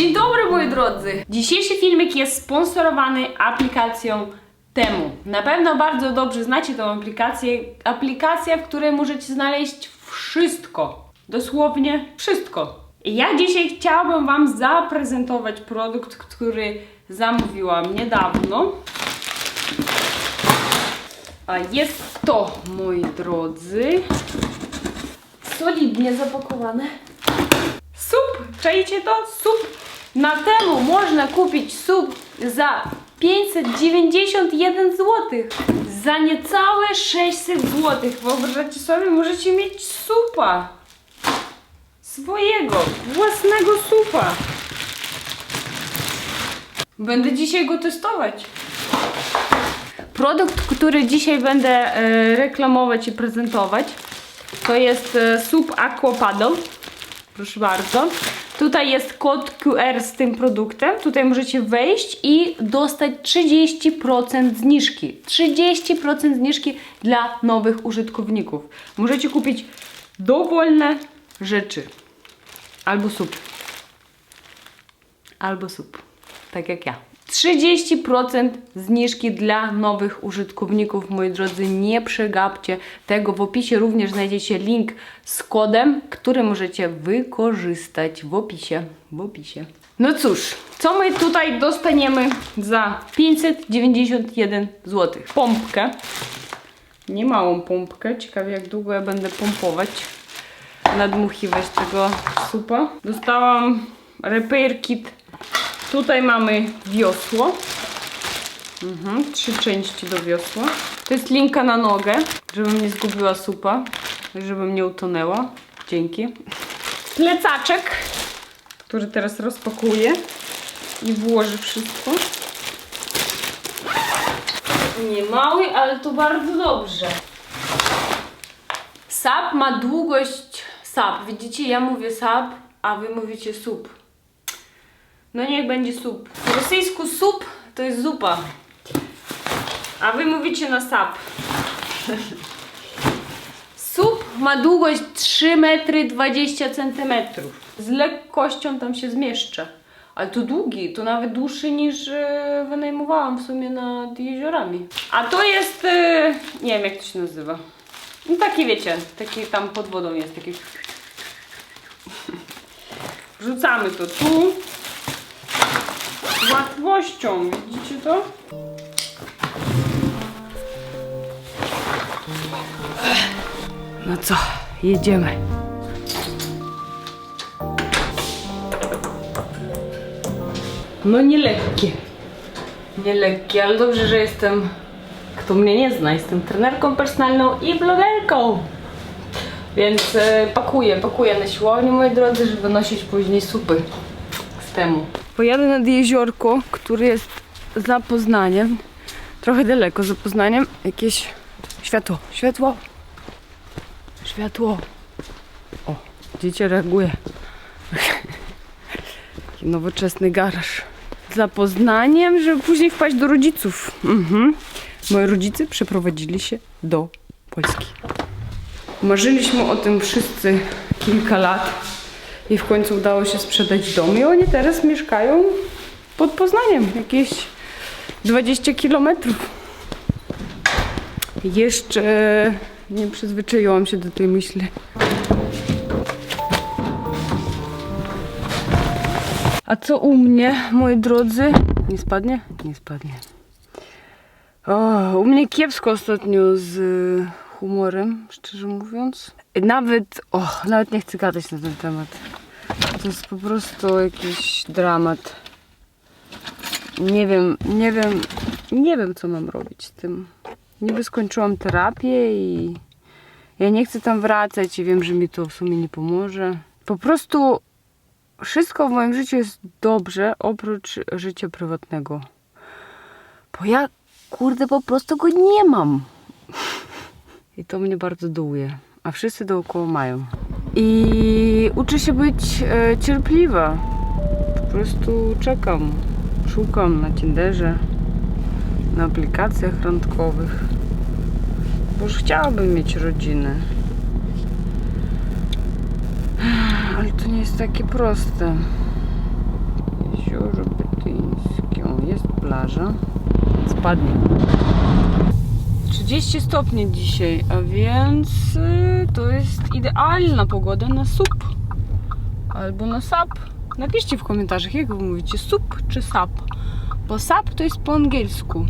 Dzień dobry moi drodzy! Dzisiejszy filmik jest sponsorowany aplikacją Temu. Na pewno bardzo dobrze znacie tą aplikację. Aplikacja, w której możecie znaleźć wszystko. Dosłownie wszystko. Ja dzisiaj chciałabym Wam zaprezentować produkt, który zamówiłam niedawno. A jest to, moi drodzy, solidnie zapakowane. Sup, czajcie to? Sup. Na temu można kupić sup za 591 zł. Za niecałe 600 zł. Wyobraźcie sobie, możecie mieć supa. Swojego, własnego supa. Będę dzisiaj go testować. Produkt, który dzisiaj będę e, reklamować i prezentować, to jest e, sup Aqua Paddle. Proszę bardzo. Tutaj jest kod QR z tym produktem. Tutaj możecie wejść i dostać 30% zniżki. 30% zniżki dla nowych użytkowników. Możecie kupić dowolne rzeczy. Albo sup. Albo sup. Tak jak ja. 30% zniżki dla nowych użytkowników, moi drodzy. Nie przegapcie tego. W opisie również znajdziecie link z kodem, który możecie wykorzystać w opisie. W opisie. No cóż, co my tutaj dostaniemy za 591 zł? Pompkę. Niemałą pompkę. Ciekawie jak długo ja będę pompować. Nadmuchiwać tego supa. Dostałam repair kit Tutaj mamy wiosło. Mhm, trzy części do wiosła. To jest linka na nogę, żebym nie zgubiła supa, żebym nie utonęła. Dzięki. Plecaczek, który teraz rozpakuję i włożę wszystko. Nie mały, ale to bardzo dobrze. Sap ma długość sap. Widzicie, ja mówię sap, a wy mówicie sup. No niech będzie sup. Po rosyjsku sup to jest zupa. A wy mówicie na sap. Sup ma długość 3 metry 20 centymetrów. Z lekkością tam się zmieszcza. Ale to długi, to nawet dłuższy niż e, wynajmowałam w sumie nad jeziorami. A to jest, e, nie wiem jak to się nazywa. No taki wiecie, taki tam pod wodą jest, taki... Wrzucamy to tu łatwością. Widzicie to? No co, jedziemy. No nie lekkie. Nie lekkie, ale dobrze, że jestem, kto mnie nie zna, jestem trenerką personalną i blogerką. Więc e, pakuję, pakuję na siłownię, moi drodzy, żeby nosić później supy z temu. Pojadę nad jeziorko, który jest za Poznaniem. Trochę daleko za Poznaniem. Jakieś światło, światło, światło. O, dziecię reaguje. Nowoczesny garaż. Za Poznaniem, żeby później wpaść do rodziców. Mhm. Moi rodzice przeprowadzili się do Polski. Marzyliśmy o tym wszyscy kilka lat i w końcu udało się sprzedać dom i oni teraz mieszkają pod Poznaniem, jakieś 20 kilometrów. Jeszcze nie przyzwyczaiłam się do tej myśli. A co u mnie, moi drodzy? Nie spadnie? Nie spadnie. O, u mnie kiepsko ostatnio z y, humorem, szczerze mówiąc. Nawet, o, nawet nie chcę gadać na ten temat. To jest po prostu jakiś dramat. Nie wiem, nie wiem, nie wiem co mam robić z tym. Niby skończyłam terapię i ja nie chcę tam wracać i wiem, że mi to w sumie nie pomoże. Po prostu wszystko w moim życiu jest dobrze, oprócz życia prywatnego. Bo ja, kurde, po prostu go nie mam. I to mnie bardzo dołuje. A wszyscy dookoła mają. I uczę się być e, cierpliwa. Po prostu czekam. Szukam na Tinderze, na aplikacjach randkowych. Bo już chciałabym mieć rodzinę. Ale to nie jest takie proste. Jezioro Betyńskie. Jest plaża. Spadnie. 30 stopni dzisiaj, a więc y, to jest idealna pogoda na sup. Albo na sap. Napiszcie w komentarzach, jak wy mówicie, sup czy sap. Bo sap to jest po angielsku.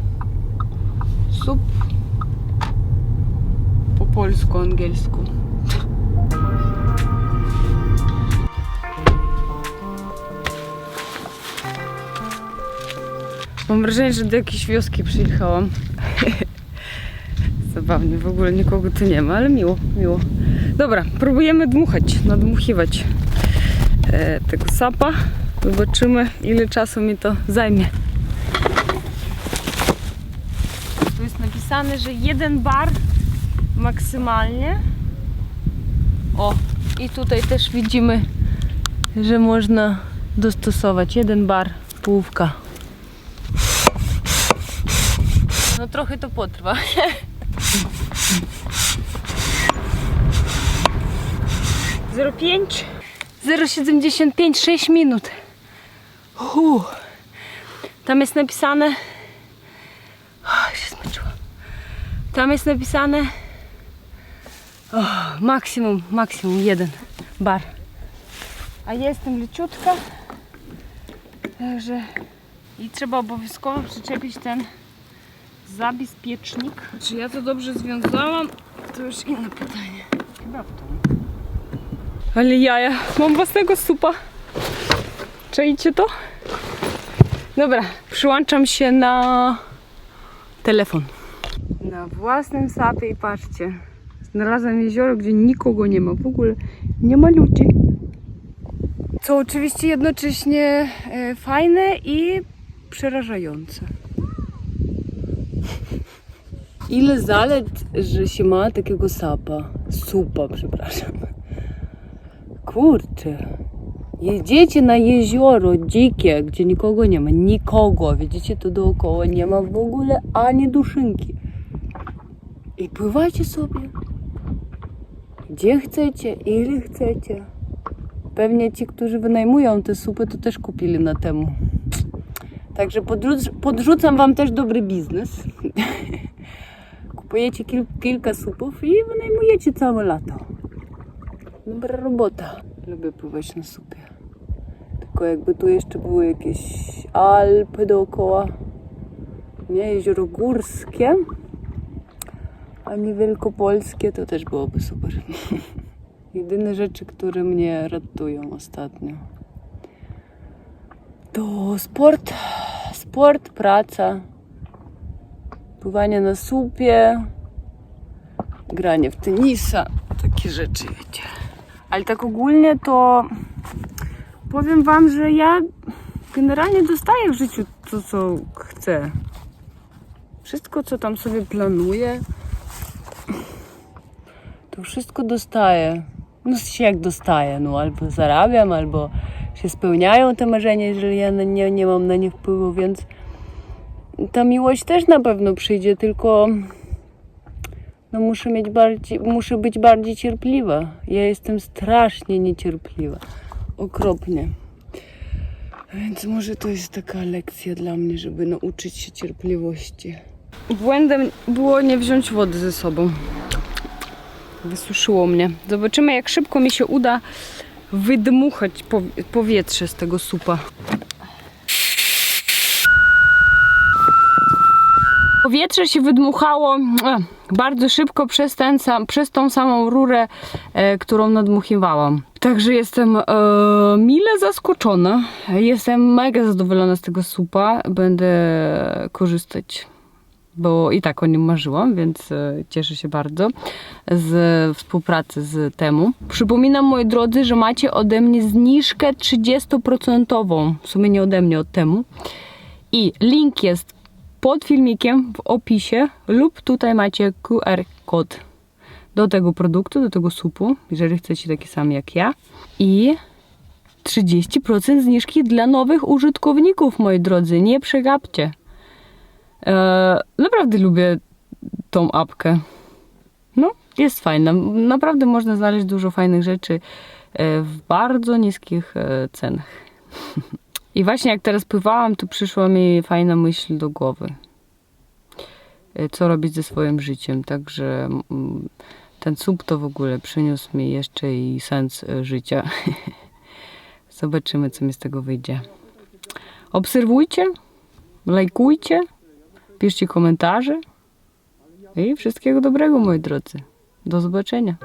Sup po polsku, angielsku. Mam wrażenie, że do jakiejś wioski przyjechałam. Zabawnie, w ogóle nikogo tu nie ma, ale miło, miło. Dobra, próbujemy dmuchać, nadmuchiwać e, tego sapa. Zobaczymy, ile czasu mi to zajmie. Tu jest napisane, że jeden bar maksymalnie. O, i tutaj też widzimy, że można dostosować jeden bar, połówka. No trochę to potrwa. Zero pięć, 0,75, 6 minut. Hu. Tam jest napisane. O, się zmęczyłam. Tam jest napisane. O, maksimum, maksimum jeden bar. A ja jestem leciutka. Także. I trzeba obowiązkowo przyczepić ten zabezpiecznik. Czy ja to dobrze związałam? To już inne pytanie. Chyba w tą. Ale jaja, mam własnego supa. Czajcie to? Dobra, przyłączam się na telefon. Na własnym sapie i patrzcie. Znalazłam jezioro, gdzie nikogo nie ma. W ogóle nie ma ludzi. Co oczywiście jednocześnie e, fajne i przerażające. Ile zalet, że się ma takiego sapa. Supa, przepraszam. Kurczę. Jedziecie na jezioro dzikie, gdzie nikogo nie ma. Nikogo. Widzicie, to dookoła nie ma w ogóle ani duszynki. I pływajcie sobie. Gdzie chcecie, ile chcecie. Pewnie ci, którzy wynajmują te supy, to też kupili na temu. Także podrzuc- podrzucam wam też dobry biznes. Kupujecie kil- kilka supów i wynajmujecie całe lato. Dobra robota. Lubię pływać na supie. Tylko jakby tu jeszcze były jakieś Alpy dookoła. Nie, jezioro górskie. A nie wielkopolskie, to też byłoby super. Jedyne rzeczy, które mnie ratują ostatnio. To sport, sport, praca, pływanie na słupie, granie w tenisa, takie rzeczy, wiecie. Ale tak ogólnie to powiem Wam, że ja generalnie dostaję w życiu to, co chcę. Wszystko, co tam sobie planuję, to wszystko dostaję. No się jak dostaję, no albo zarabiam, albo się spełniają te marzenia, jeżeli ja nie, nie mam na nie wpływu, więc ta miłość też na pewno przyjdzie, tylko no muszę mieć bardziej, muszę być bardziej cierpliwa. Ja jestem strasznie niecierpliwa. Okropnie. Więc może to jest taka lekcja dla mnie, żeby nauczyć się cierpliwości. Błędem było nie wziąć wody ze sobą. Wysuszyło mnie. Zobaczymy, jak szybko mi się uda wydmuchać pow- powietrze z tego supa. Powietrze się wydmuchało e, bardzo szybko przez, ten sam, przez tą samą rurę, e, którą nadmuchiwałam. Także jestem e, mile zaskoczona. Jestem mega zadowolona z tego supa. Będę korzystać, bo i tak o nim marzyłam, więc e, cieszę się bardzo z współpracy z temu. Przypominam, moi drodzy, że macie ode mnie zniżkę 30%. W sumie nie ode mnie, od temu. I link jest pod filmikiem w opisie lub tutaj macie QR kod do tego produktu, do tego supu, jeżeli chcecie taki sam jak ja. I 30% zniżki dla nowych użytkowników, moi drodzy. Nie przegapcie. Eee, naprawdę lubię tą apkę. No, jest fajna. Naprawdę można znaleźć dużo fajnych rzeczy e, w bardzo niskich e, cenach. I właśnie jak teraz pływałam, to przyszła mi fajna myśl do głowy. E, Co robić ze swoim życiem. Także ten słup to w ogóle przyniósł mi jeszcze i sens e, życia. Zobaczymy, co mi z tego wyjdzie. Obserwujcie, lajkujcie, piszcie komentarze i wszystkiego dobrego, moi drodzy. Do zobaczenia.